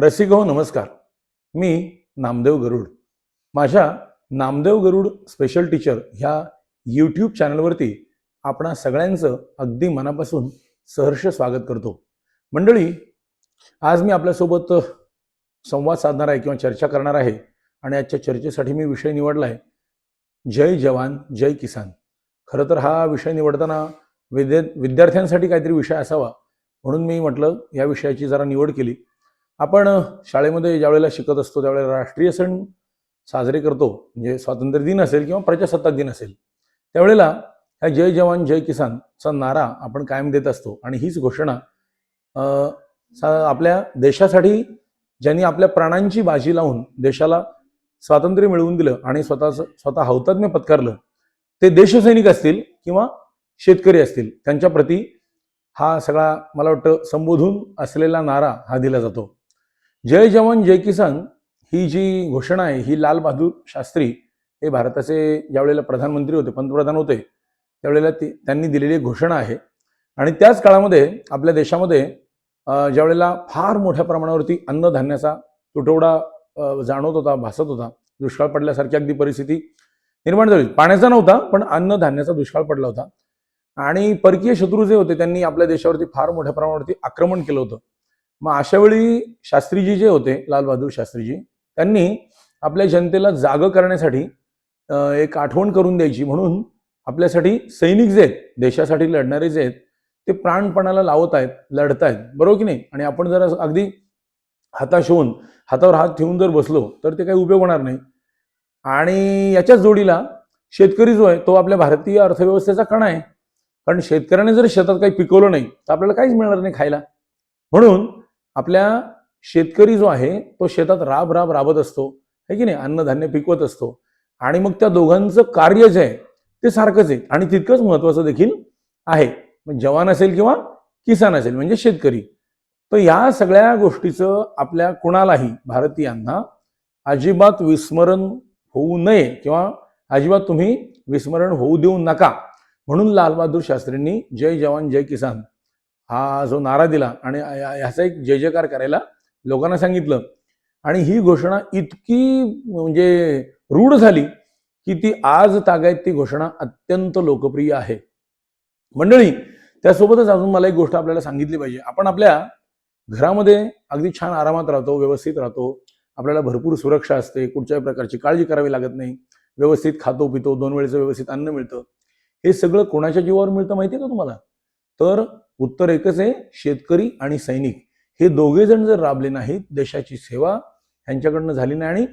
रसिक हो नमस्कार. मी नामदेव गरुड. माझ्या नामदेव गरुड स्पेशल टीचर ह्या यूट्यूब चॅनलवरती आपणा सगळ्यांचं अगदी मनापासून सहर्ष स्वागत करतो. मंडळी आज मी आपल्यासोबत संवाद साधणार आहे किंवा चर्चा करणार आहे आणि आजच्या चर्चेसाठी मी विषय निवडला आहे जय जवान जय किसान. खरं तर हा विषय निवडताना विद्या विद्यार्थ्यांसाठी काहीतरी विषय असावा म्हणून मी म्हटलं या विषयाची जरा निवड केली. आपण शाळेमध्ये ज्यावेळेला शिकत असतो त्यावेळेला राष्ट्रीय सण साजरे करतो म्हणजे स्वातंत्र्य दिन असेल किंवा प्रजासत्ताक दिन असेल त्यावेळेला ह्या जय जवान जय किसानचा नारा आपण कायम देत असतो. आणि हीच घोषणा आपल्या देशासाठी ज्यांनी आपल्या प्राणांची बाजी लावून देशाला स्वातंत्र्य मिळवून दिलं आणि स्वतः स्वतः हौतात्म्य पत्कारलं ते देशसैनिक असतील किंवा शेतकरी असतील त्यांच्या प्रती हा सगळा मला वाटतं संबोधून असलेला नारा हा दिला जातो. जय जवान जय किसान ही जी घोषणा आहे ही लाल बहादूर शास्त्री हे भारताचे ज्यावेळेला प्रधानमंत्री होते पंतप्रधान होते त्यावेळेला ती त्यांनी दिलेली एक घोषणा आहे. आणि त्याच काळामध्ये आपल्या देशामध्ये ज्यावेळेला फार मोठ्या प्रमाणावरती अन्नधान्याचा तुटवडा जाणवत होता भासत होता दुष्काळ पडल्यासारखी अगदी परिस्थिती निर्माण झाली. पाण्याचा नव्हता पण अन्नधान्याचा दुष्काळ पडला होता. आणि परकीय शत्रू जे होते त्यांनी आपल्या देशावरती फार मोठ्या प्रमाणावरती आक्रमण केलं होतं. मग अशा वेळी शास्त्रीजी जे होते लालबहादूर शास्त्रीजी त्यांनी आपल्या जनतेला जागं करण्यासाठी एक आठवण करून द्यायची. म्हणून आपल्यासाठी सैनिक जे आहेत देशासाठी लढणारे जे आहेत ते प्राणपणाला लावत आहेत लढत आहेत. बरोबर की नाही? आणि आपण जर अगदी हाताश होऊन हातावर हात ठेवून जर बसलो तर ते काही उपयोग होणार नाही. आणि याच्याच जोडीला शेतकरी जो आहे तो आपल्या भारतीय अर्थव्यवस्थेचा कणा आहे. कारण शेतकऱ्याने जर शेतात काही पिकवलं नाही तर आपल्याला काहीच मिळणार नाही खायला. म्हणून आपल्या शेतकरी जो आहे तो शेतात राब राब राबत असतो. है की नाही? अन्नधान्य पिकवत असतो. आणि मग त्या दोघांचं कार्य जे आहे ते सारखंच आहे. आणि तितकंच महत्वाचं देखील आहे. जवान असेल किंवा किसान असेल म्हणजे शेतकरी. तर या सगळ्या गोष्टीचं आपल्या कुणालाही भारतीयांना अजिबात विस्मरण होऊ नये किंवा अजिबात तुम्ही विस्मरण होऊ देऊ नका. म्हणून लालबहादूर शास्त्रींनी जय जवान जय किसान. हा जो नारा दिला आणि ह्याचा एक जय जयकार करायला लोकांना सांगितलं. आणि ही घोषणा इतकी म्हणजे रूढ झाली की ती आज तागायत ती घोषणा अत्यंत लोकप्रिय आहे. मंडळी त्यासोबतच अजून मला एक गोष्ट आपल्याला सांगितली पाहिजे. आपण आपल्या घरामध्ये अगदी छान आरामात राहतो व्यवस्थित राहतो. आपल्याला भरपूर सुरक्षा असते कुठच्याही प्रकारची काळजी करावी लागत नाही. व्यवस्थित खातो पितो दोन वेळेचं व्यवस्थित अन्न मिळतं. हे सगळं कोणाच्या जीवावर मिळतं माहिती आहे का तुम्हाला? तर उत्तर एकच आहे शेतकरी आणि सैनिक. हे दोघे जण जर राबले नाहीत देशाची सेवा ह्यांच्याकडनं झाली नाही आणि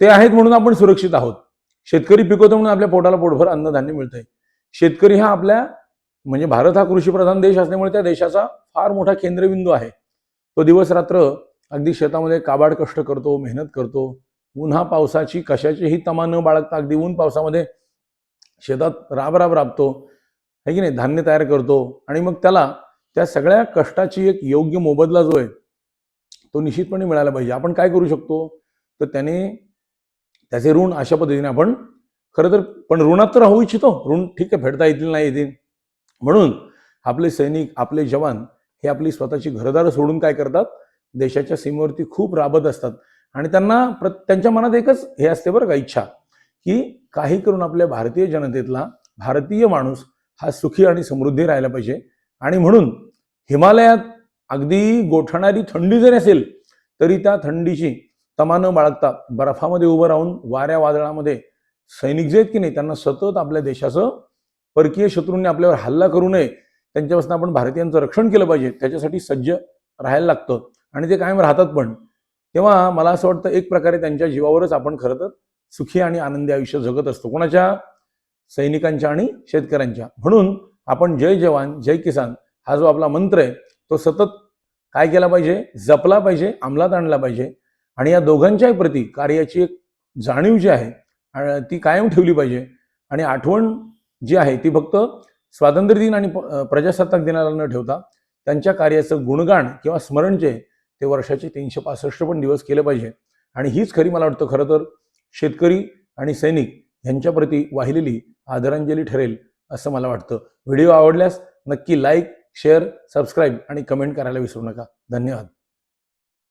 ते आहेत म्हणून आपण सुरक्षित आहोत. शेतकरी पिकवतो म्हणून आपल्या पोटाला पोटभर अन्नधान्य मिळतंय. शेतकरी हा आपल्या म्हणजे भारत हा कृषीप्रधान देश असल्यामुळे त्या देशाचा फार मोठा केंद्रबिंदू आहे. तो दिवस रात्र अगदी शेतामध्ये काबाड कष्ट करतो मेहनत करतो. उन्हा पावसाची कशाचीही तमा न बाळगता अगदी ऊन पावसामध्ये शेतात राब राब राबतो. आहे की नाही? धान्य तयार करतो आणि मग त्याला त्या सगळ्या कष्टाची एक योग्य मोबदला जो आहे तो निश्चितपणे मिळाला पाहिजे. आपण काय करू शकतो? तर त्याने त्याचे ऋण अशा पद्धतीने आपण खरं तर पण ऋणात तर राहू इच्छितो. ऋण ठीक आहे फेडता येतील नाही येतील. म्हणून आपले सैनिक आपले जवान हे आपली स्वतःची घरदार सोडून काय करतात? देशाच्या सीमेवरती खूप राबत असतात. आणि त्यांना प्र त्यांच्या मनात एकच हे असते बरं का इच्छा की काही करून आपल्या भारतीय जनतेतला भारतीय माणूस हा सुखी आणि समृद्धी राहायला पाहिजे. आणि म्हणून हिमालयात अगदी गोठणारी थंडी जरी असेल तरी त्या थंडीची तमा न बाळगता बर्फामध्ये उभं राहून वाऱ्या वादळामध्ये सैनिक जे आहेत की नाही त्यांना सतत आपल्या देशाचं परकीय शत्रूंनी आपल्यावर हल्ला करू नये त्यांच्यापासून आपण भारतीयांचं रक्षण केलं पाहिजे त्याच्यासाठी सज्ज राहायला लागतं. आणि ते कायम राहतात पण. तेव्हा मला असं वाटतं एक प्रकारे त्यांच्या जीवावरच आपण खरं तर सुखी आणि आनंदी आयुष्य जगत असतो. कोणाच्या सैनिकांच्या आणि शेतकऱ्यांच्या. म्हणून आपण जय जवान जय किसान हा जो आपला मंत्र आहे तो सतत काय केला पाहिजे? जपला पाहिजे अंमलात आणला पाहिजे. आणि या दोघांच्याही प्रती कार्याची एक जाणीव जी आहे ती कायम ठेवली पाहिजे. आणि आठवण जी आहे ती फक्त स्वातंत्र्य दिन आणि प- प्रजासत्ताक दिनाला न ठेवता त्यांच्या कार्याचं गुणगान किंवा स्मरण जे ते वर्षाचे तीनशे पासष्ट पण दिवस केलं पाहिजे. आणि हीच खरी मला वाटतं खरं तर शेतकरी आणि सैनिक यांच्याप्रती वाहिलेली आदरांजली ठरेल असं मला वाटतं. व्हिडिओ आवडल्यास नक्की लाईक शेअर सबस्क्राईब आणि कमेंट करायला विसरू नका. धन्यवाद.